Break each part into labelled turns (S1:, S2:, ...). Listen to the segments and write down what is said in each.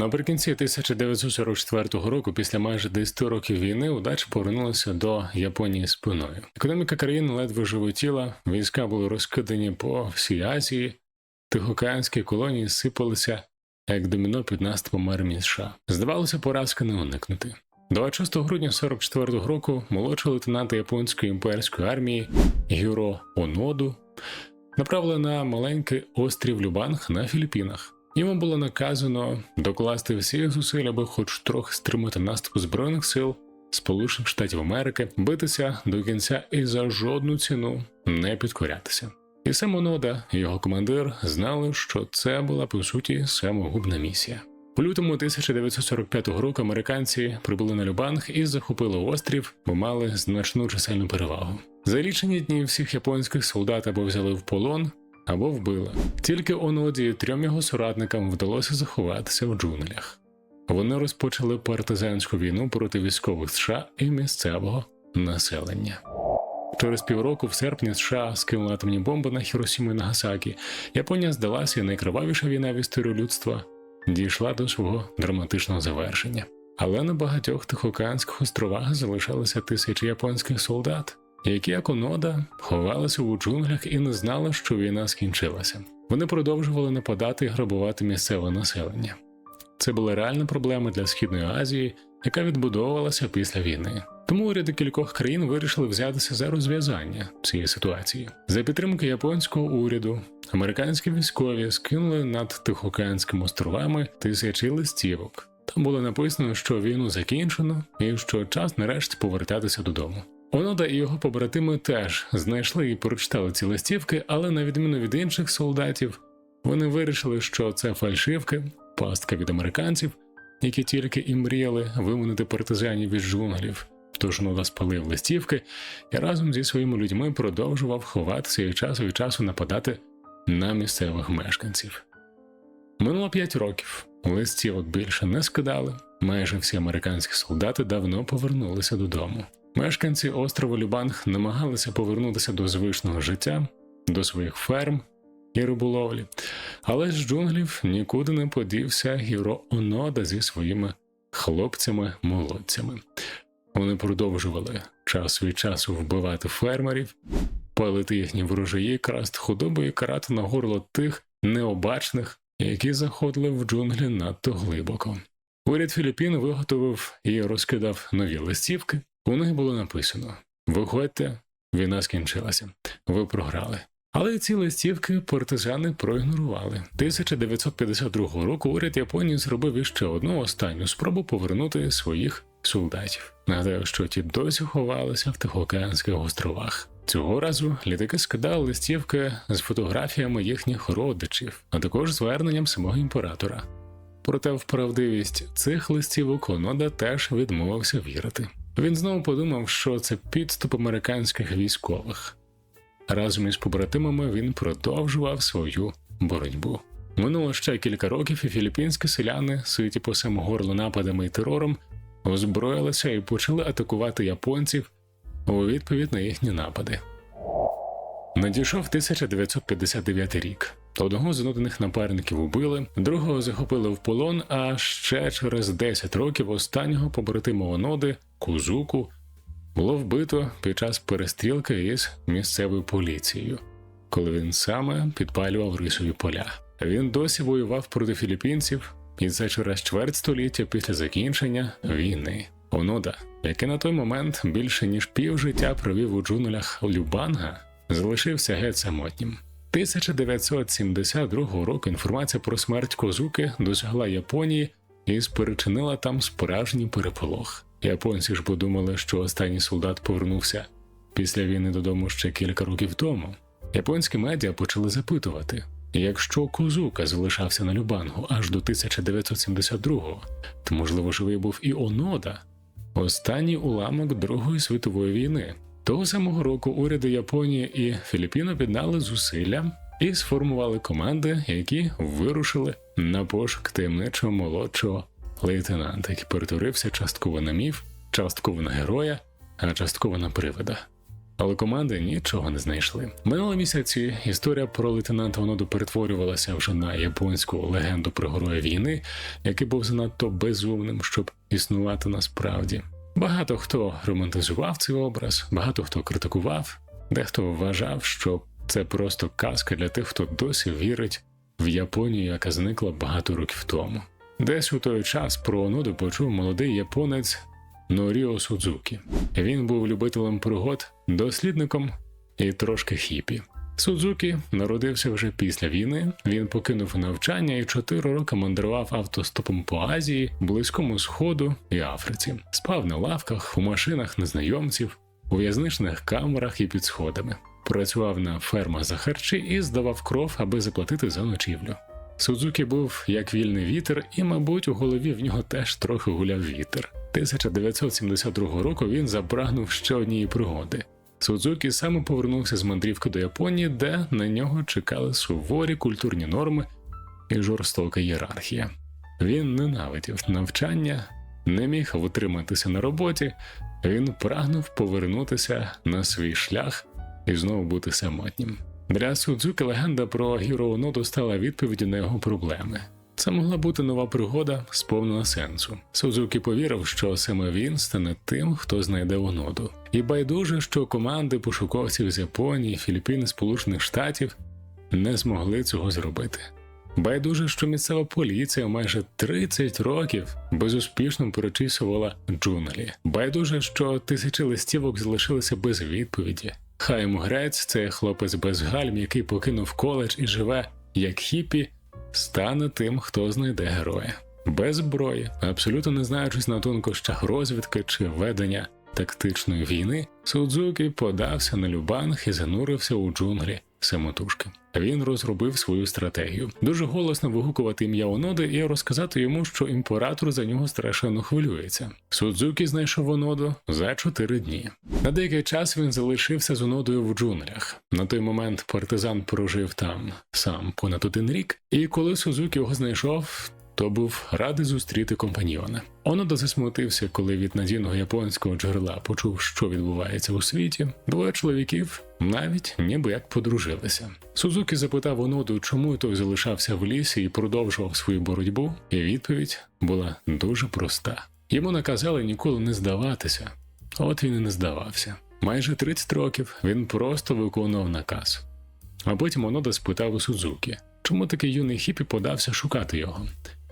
S1: Наприкінці 1944 року, після майже 10 років війни, удача повернулася до Японії спиною. Економіка країни ледве животіла, війська були розкидані по всій Азії, тихоокеанські колонії сипалися як доміно під наступом армії США. Здавалося, поразки не уникнути. 26 грудня 44-го року молодший лейтенант японської імперської армії Гюро Оноду направили на маленький острів Любанг на Філіппінах. Йому було наказано докласти всіх зусиль, аби хоч трохи стримати наступ збройних сил Сполучених Штатів Америки, битися до кінця і за жодну ціну не підкорятися. І сам Онода, і його командир знали, що це була по суті самогубна місія. У лютому 1945 року американці прибули на Любанг і захопили острів, бо мали значну чисельну перевагу. За лічені дні всіх японських солдат або взяли в полон, або вбили. Тільки Оноді і трьом його соратникам вдалося заховатися в джунглях. Вони розпочали партизанську війну проти військових США і місцевого населення. Через півроку, в серпні, США скинули атомні бомби на Хіросіму і Нагасакі. Японія здалася і найкривавіша війна в історії людства дійшла до свого драматичного завершення. Але на багатьох Тихоокеанських островах залишалися тисячі японських солдат, які, як Онода, ховалися у джунглях і не знали, що війна скінчилася. Вони продовжували нападати і грабувати місцеве населення. Це була реальна проблема для Східної Азії, яка відбудовувалася після війни. Тому уряди кількох країн вирішили взятися за розв'язання цієї ситуації. За підтримки японського уряду, американські військові скинули над Тихоокеанськими островами тисячі листівок. Там було написано, що війну закінчено і що час нарешті повертатися додому. Онода і його побратими теж знайшли і прочитали ці листівки, але на відміну від інших солдатів, вони вирішили, що це фальшивки, пастка від американців, які тільки і мріяли виманити партизанів із джунглів. Тож Нода спалив листівки і разом зі своїми людьми продовжував ховатися і часу від часу нападати на місцевих мешканців. Минуло п'ять років, листівок більше не скидали. Майже всі американські солдати давно повернулися додому. Мешканці острову Любанг намагалися повернутися до звичного життя, до своїх ферм і риболовлі, але з джунглів нікуди не подівся гіро Онода зі своїми хлопцями-молодцями. Вони продовжували час від часу вбивати фермерів, палити їхні ворожаї, красти худобу і карати на горло тих необачних, які заходили в джунглі надто глибоко. Уряд Філіппін виготовив і розкидав нові листівки. У них було написано: Виходьте, війна скінчилася, ви програли. Але ці листівки партизани проігнорували. 1952 року уряд Японії зробив іще одну останню спробу повернути своїх солдатів. Нагадаю, що ті досі ховалися в Тихоокеанських островах. Цього разу літаки скидали листівки з фотографіями їхніх родичів, а також зверненням самого імператора. Проте в правдивість цих листівок Онода теж відмовився вірити. Він знову подумав, що це підступ американських військових. Разом із побратимами він продовжував свою боротьбу. Минуло ще кілька років, і філіппінські селяни, ситі по саму горло нападами і терором, озброїлися і почали атакувати японців у відповідь на їхні напади. Надійшов 1959 рік. Одного з нудних напарників убили, другого захопили в полон, а ще через 10 років останнього побратима Оноди, Кузуку, було вбито під час перестрілки із місцевою поліцією, коли він саме підпалював рисові поля. Він досі воював проти філіппінців, і це через чверть століття після закінчення війни. Онода, який на той момент більше ніж пів життя провів у джунглях Любанга, залишився геть самотнім. 1972 року інформація про смерть Козуки досягла Японії і спричинила там справжній переполох. Японці ж подумали, що останній солдат повернувся після війни додому ще кілька років тому. Японські медіа почали запитувати, якщо Козука залишався на Любангу аж до 1972-го, то можливо живий був і Онода, останній уламок Другої світової війни. Того самого року уряди Японії і Філіппін об'єднали зусилля і сформували команди, які вирушили на пошук таємничого молодшого лейтенанта, який перетворився частково на міф, частково на героя, а частково на привида. Але команди нічого не знайшли. Минулі місяці історія про лейтенанта Оноду перетворювалася вже на японську легенду про героя війни, який був занадто безумним, щоб існувати насправді. Багато хто романтизував цей образ, багато хто критикував, дехто вважав, що це просто казка для тих, хто досі вірить в Японію, яка зникла багато років тому. Десь у той час про Оноду почув молодий японець Норіо Судзукі. Він був любителем пригод, дослідником і трошки хіпі. Судзукі народився вже після війни. Він покинув навчання і чотири роки мандрував автостопом по Азії, Близькому Сходу і Африці. Спав на лавках, у машинах незнайомців, у в'язничних камерах і під сходами. Працював на фермах за харчі і здавав кров, аби заплатити за ночівлю. Судзукі був як вільний вітер, і, мабуть, у голові в нього теж трохи гуляв вітер. 1972 року він запрагнув ще однієї пригоди. Судзукі саме повернувся з мандрівки до Японії, де на нього чекали суворі культурні норми і жорстока ієрархія. Він ненавидів навчання, не міг витриматися на роботі, він прагнув повернутися на свій шлях і знову бути самотнім. Для Судзуки легенда про Гіро Оноду стала відповіддю на його проблеми. Це могла бути нова пригода, сповнена сенсу. Судзуки повірив, що саме він стане тим, хто знайде Оноду. І байдуже, що команди пошуковців з Японії, Філіппін, Сполучених Штатів не змогли цього зробити. Байдуже, що місцева поліція майже 30 років безуспішно перечісувала джунглі. Байдуже, що тисячі листівок залишилися без відповіді. Хайм Грець, це хлопець без гальм, який покинув коледж і живе як хіпі, стане тим, хто знайде героя. Без зброї, абсолютно не знаючись на тонкощах розвідки чи ведення тактичної війни, Судзукі подався на Любанг і занурився у джунглі самотужки. Він розробив свою стратегію. Дуже голосно вигукувати ім'я Оноди і розказати йому, що імператор за нього страшенно хвилюється. Судзукі знайшов Оноду за чотири дні. На деякий час він залишився з Онодою в джунглях. На той момент партизан прожив там сам понад один рік, і коли Судзукі його знайшов. То був радий зустріти компаньйона. Онода засмутився, коли від надійного японського джерела почув, що відбувається у світі. Двоє чоловіків навіть ніби як подружилися. Сузукі запитав Оноду, чому той залишався в лісі і продовжував свою боротьбу, і відповідь була дуже проста. Йому наказали ніколи не здаватися. От він і не здавався. Майже 30 років він просто виконував наказ. А потім Онода спитав у Сузукі, чому такий юний хіпі подався шукати його.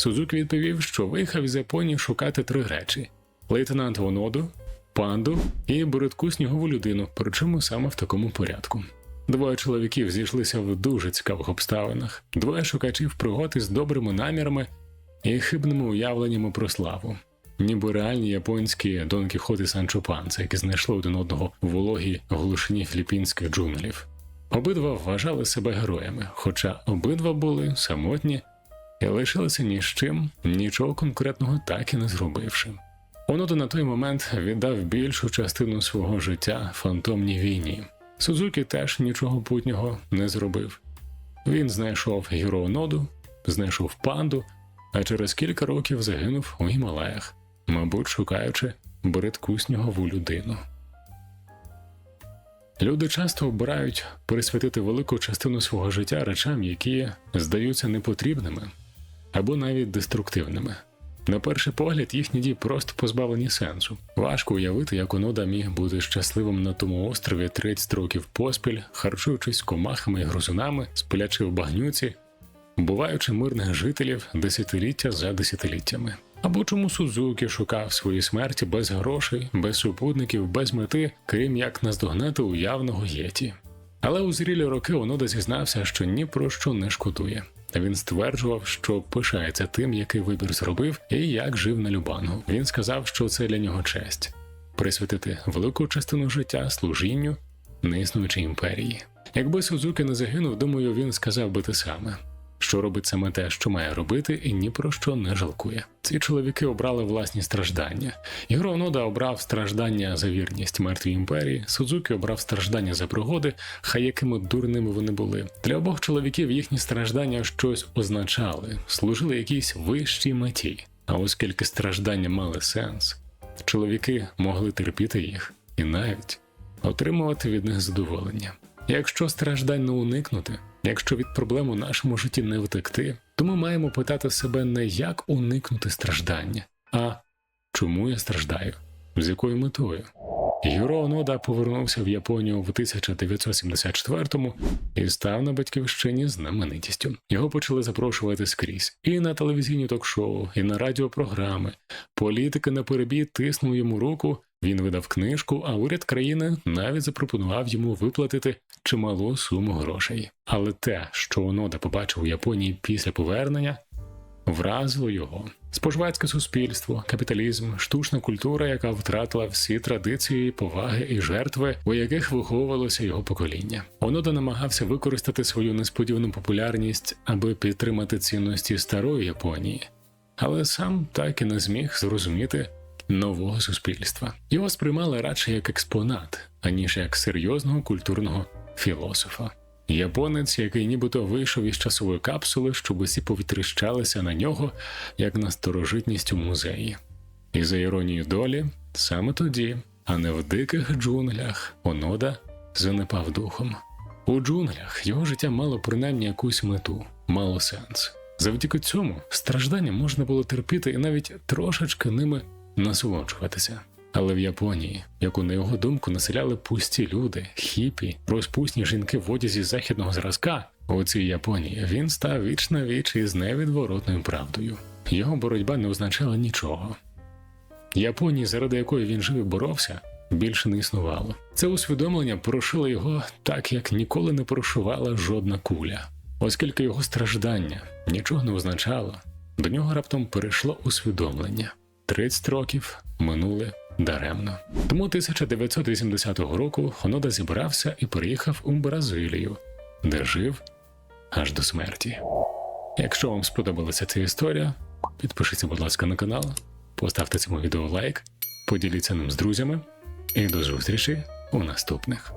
S1: Сузукі відповів, що виїхав із Японії шукати три речі: лейтенант Оноду, панду і боротку снігову людину, причому саме в такому порядку. Двоє чоловіків зійшлися в дуже цікавих обставинах, двоє шукачів пригод із добрими намірами і хибними уявленнями про славу, ніби реальні японські Дон Кіхот і Санчо Панса, які знайшли один одного в вологій глушині філіппінських джунглів. Обидва вважали себе героями, хоча обидва були самотні і лишилися ні з чим, нічого конкретного так і не зробивши. Онода на той момент віддав більшу частину свого життя фантомній війні. Сузукі теж нічого путнього не зробив. Він знайшов Гіро Оноду, знайшов панду, а через кілька років загинув у Гімалаях, мабуть, шукаючи бридку снігову людину. Люди часто обирають присвятити велику частину свого життя речам, які здаються непотрібними або навіть деструктивними. На перший погляд, їхні дії просто позбавлені сенсу. Важко уявити, як Онода міг бути щасливим на тому острові 30 років поспіль, харчуючись комахами і грузунами, сплячи в багнюці, буваючи мирних жителів десятиліття за десятиліттями. Або чому Сузукі шукав свої смерті без грошей, без супутників, без мети, крім як наздогнати уявного єті. Але у зрілі роки Онода зізнався, що ні про що не шкодує. Він стверджував, що пишається тим, який вибір зробив і як жив на Любангу. Він сказав, що це для нього честь присвятити велику частину життя служінню неіснуючій імперії. Якби Сузуки не загинув, думаю, він сказав би те саме. Що робить саме те, що має робити, і ні про що не жалкує. Ці чоловіки обрали власні страждання. Ігро Онода обрав страждання за вірність мертвій імперії. Судзуки обрав страждання за пригоди, хай якими дурними вони були. Для обох чоловіків їхні страждання щось означали, служили якійсь вищій меті. А оскільки страждання мали сенс, чоловіки могли терпіти їх і навіть отримувати від них задоволення. Якщо страждань не уникнути, якщо від проблем у нашому житті не втекти, то ми маємо питати себе не як уникнути страждання, а чому я страждаю, з якою метою. Юро Онода повернувся в Японію в 1974-му і став на батьківщині знаменитістю. Його почали запрошувати скрізь і на телевізійні ток-шоу, і на радіопрограми. Політики на перебій тиснув йому руку. Він видав книжку, а уряд країни навіть запропонував йому виплатити чималу суму грошей. Але те, що Онода побачив у Японії після повернення, вразило його. Споживацьке суспільство, капіталізм, штучна культура, яка втратила всі традиції, поваги і жертви, у яких виховувалося його покоління. Онода намагався використати свою несподівану популярність, аби підтримати цінності старої Японії, але сам так і не зміг зрозуміти нового суспільства. Його сприймали радше як експонат, аніж як серйозного культурного філософа. Японець, який нібито вийшов із часової капсули, щоб усі повітріщалися на нього, як на старожитність у музеї. І за іронією долі, саме тоді, а не в диких джунглях, Онода занепав духом. У джунглях його життя мало принаймні якусь мету, мало сенс. Завдяки цьому страждання можна було терпіти і навіть трошечки ними насолоджуватися. Але в Японії, яку на його думку населяли пусті люди, хіпі, розпусні жінки в одязі західного зразка, у цій Японії він став віч на віч із невідворотною правдою. Його боротьба не означала нічого. Японії, заради якої він жив і боровся, більше не існувало. Це усвідомлення порушило його так, як ніколи не порушувала жодна куля, оскільки його страждання нічого не означало, до нього раптом перейшло усвідомлення. 30 років минули даремно. Тому 1980 року Хонода зібрався і переїхав у Бразилію, де жив аж до смерті. Якщо вам сподобалася ця історія, підпишіться, будь ласка, на канал, поставте цьому відео лайк, поділіться ним з друзями і до зустрічі у наступних.